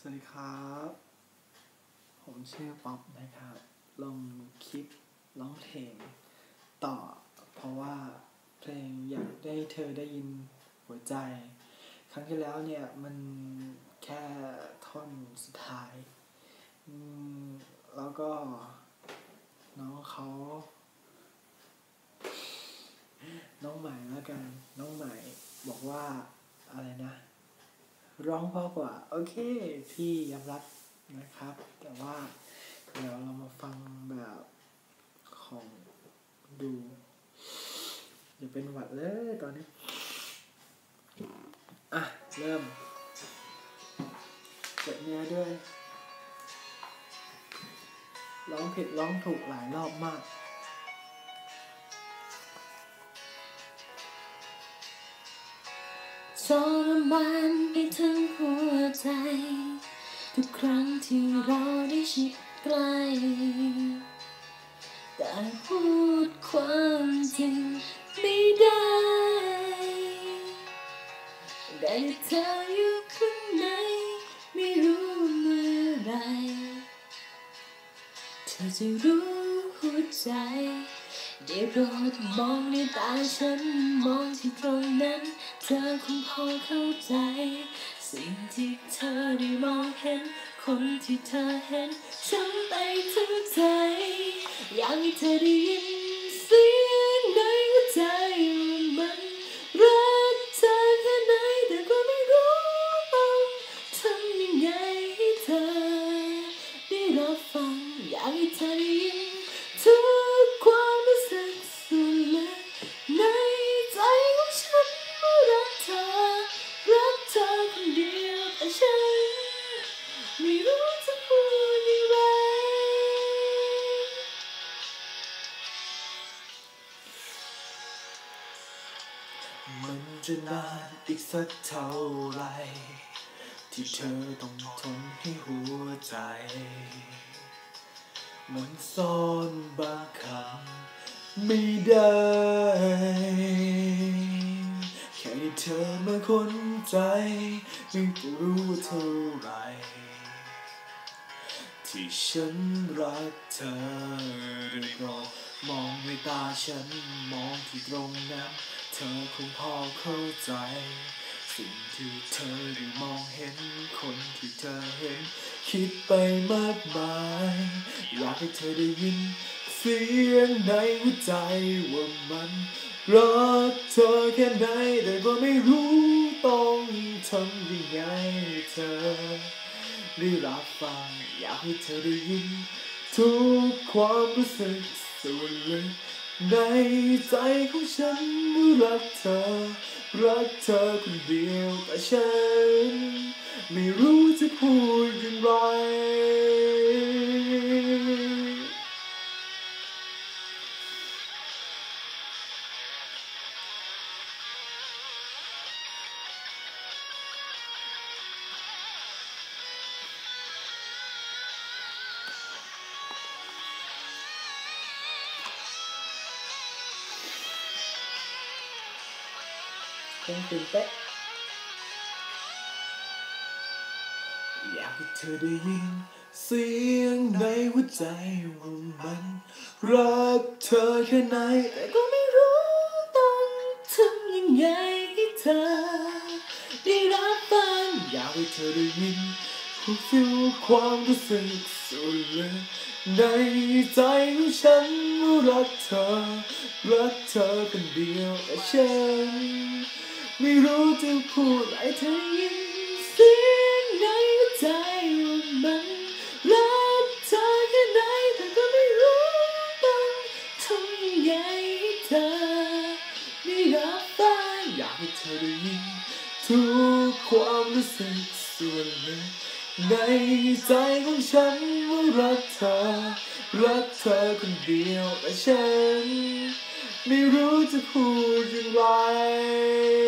สวัสดีครับ ผมชื่อป๊อปนะครับ ลงคลิปร้องเพลงต่อ เพราะว่าเพลงอยากได้เธอได้ยินหัวใจ ครั้งที่แล้วเนี่ยมันแค่ท่อนสุดท้าย แล้วก็น้องเขาน้องใหม่แล้วกัน น้องใหม่บอกว่าอะไรนะ ร้องเพราะกว่า โอเค พี่ยอมรับนะครับ แต่ว่าเดี๋ยวเรามาฟังแบบของดูอย่าเป็นหวัดเลยตอนนี้ อะ เริ่มเปิดเนื้อด้วย ร้องผิดร้องถูกหลายรอบมาก ทรมานไปทั้งหัวใจ ทุกครั้งที่เราได้ชิดใกล้แต่พูดความจริงไม่ได้ ได้เธออยู่ข้างในไม่รู้เมื่อไร เธอจะรู้หัวใจ ได้โปรดมองในตาฉัน มองที่ตรงนั้น เธอคงพอเข้าใจ สิ่งที่เธอได้มองเห็น คนที่เธอเห็นฉันไปถึงใจ อยากให้เธอได้ยินเสียงในหัวใจ มันจะนานอีกสักเท่าไร ที่เธอต้องทนให้หัวใจ มันซ่อนบางคำไม่ได้ แค่ให้เธอมาค้นใจ ไม่รู้เท่าไหร ที่ฉันรักเธอได้รดมองในตาฉันมองที่ตรงนั้น เธอคงพอเข้าใจ สิ่งที่เธอได้มองเห็น คนที่เธอเห็น คิดไปมากมายอยากให้เธอได้ยิน เสียงในหัวใจว่ามันรักเธอแค่ไหนแต่ก็ไม่รู้ต้องทำยังไงเธอ ได้รับฟัง อยากให้เธอได้ยิน ทุกความรู้สึกส่วนลึกในใจของฉันรักเธอ รักเธอคนเดียวแต่ฉัน ไม่รู้จะพูดอย่างไร ต้องตื่นเต้นอยากให้เธอได้ยิน เสียงในหัวใจว่ามันรักเธอแค่ไหนแต่ก็ไม่รู้ต้องทำยังไงให้เธอ ได้รับฟังอยากให้เธอได้ยินผู้ฟิลความรู้สึกสุดลึในใจของฉันว่ารักเธอ รักเธอคนเดียวแต่ฉัน ไม่รู้จะพูดอะไรเธอยินเสียงในหัวใจว่ามันรักเธอแค่ไหนแต่ก็ไม่รู้ต้องทำยังไงให้เธอได้รับฟังอยากให้เธอได้ยินทุกความรู้สึกส่วนลึกในใจของฉันว่ารักเธอรักเธอคนเดียวแต่ฉันไม่รู้ beautiful July.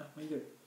Ah, my